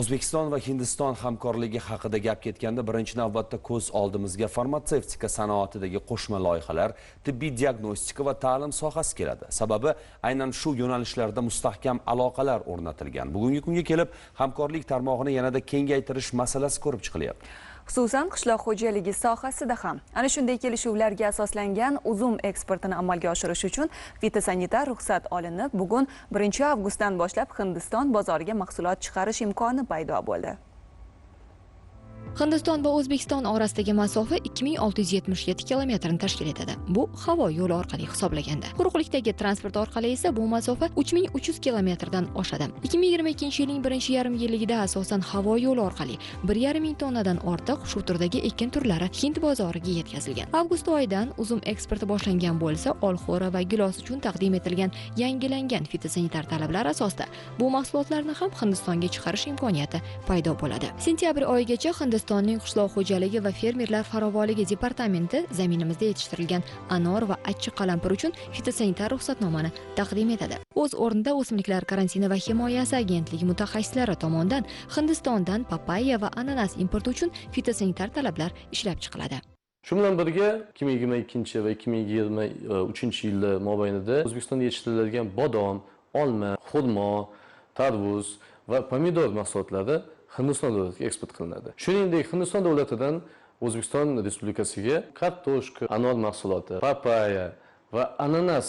o'zbekiston va hindiston hamkorligi haqida gap ketganda birinchi navbatda ko'z oldimizga farmatsevtika sanoatidagi qo'shma loyihalar tibbiy diagnostika va ta'lim sohasi keladi. Sababi aynan shu yo'nalishlarda mustahkam aloqalar o'rnatilgan. Bugungi kunga kelib hamkorlik tarmog'ini yanada kengaytirish masalasi ko'rib chiqilyapti. Xususan qishloq xo'jaligi sohasida ham. Ana shunday kelishuvlarga asoslangan uzum eksportini amalga oshirish uchun fitosanitar ruxsat olinib bugun 1 avgustdan boshlab hindiston bozoriga mahsulot chiqarish imkoni paydo bo'ldi. Hindiston va o'zbekiston orasidagi masofa 2677 kilometrni tashkil etadi. Bu havo yo'li orqali hisoblaganda. Quruqlikdagi transport orqali esa bu masofa 3300 kilometrdan oshadi. 2022 yilning birinchi yarim yilligida asosan havo yo'li orqali 1,5 ming tonnadan ortiq shu turdagi ekin turlari hind bozoriga yetkazilgan. Avgust oyidan uzum eksporti boshlangan bo'lsa olxo'ri va gilos uchun taqdim etilgan yangilangan fitosanitar talablar asosida bu mahsulotlarni ham hindistonga chiqarish imkoniyati paydo bo'ladi. Sentyabr oyigacha Qirg'izistonning qishloq xo'jaligi va fermerlar farovonligi departamenti zaminimizda yetishtirilgan anor va achchiq qalampir uchun fitosanitar ruxsatnomani taqdim etadi. O'z o'rnida o'simliklar karantini va himoyasi agentligi mutaxassislari tomonidan hindistondan papayya va ananas importi uchun fitosanitar talablar ishlab chiqiladi. Shu bilan birga ikki ming yigirma ikkinchi va ikki ming yigirma uchinchi yillar mobaynida o'zbekistonda yetishtiriladigan bodom olma xurmo tarvuz va pomidor mahsulotlari hindiston davlatiga eksport qilinadi. Shuningdek hindiston davlatidan o'zbekiston respublikasiga kartoshka anor mahsuloti papaya va ananas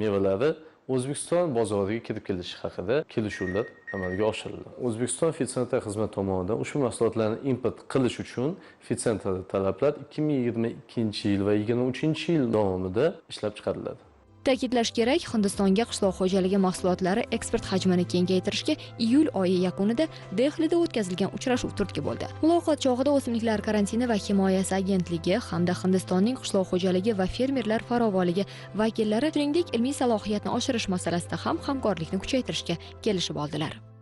mevalari o'zbekiston bozoriga kirib kelishi haqida kelishuvlar amalga oshirildi. O'zbekiston fitsentra xizmat tomonidan ushbu mahsulotlarni import qilish uchun fitsentra talablar ikki ming yigirma ikkinchi yil va yigirma uchinchi yil davomida ishlab chiqariladi. Ta'kidlash kerak hindistonga qishloq xo'jaligi mahsulotlari eksport hajmini kengaytirishga iyul oyi yakunida dehlida o'tkazilgan uchrashuv turtki bo'ldi. Muloqot chog'ida o'simliklar karantini va himoyasi agentligi hamda hindistonning qishloq xo'jaligi va fermerlar farovonligi vakillari shuningdek ilmiy salohiyatni oshirish masalasida ham hamkorlikni kuchaytirishga kelishib oldilar.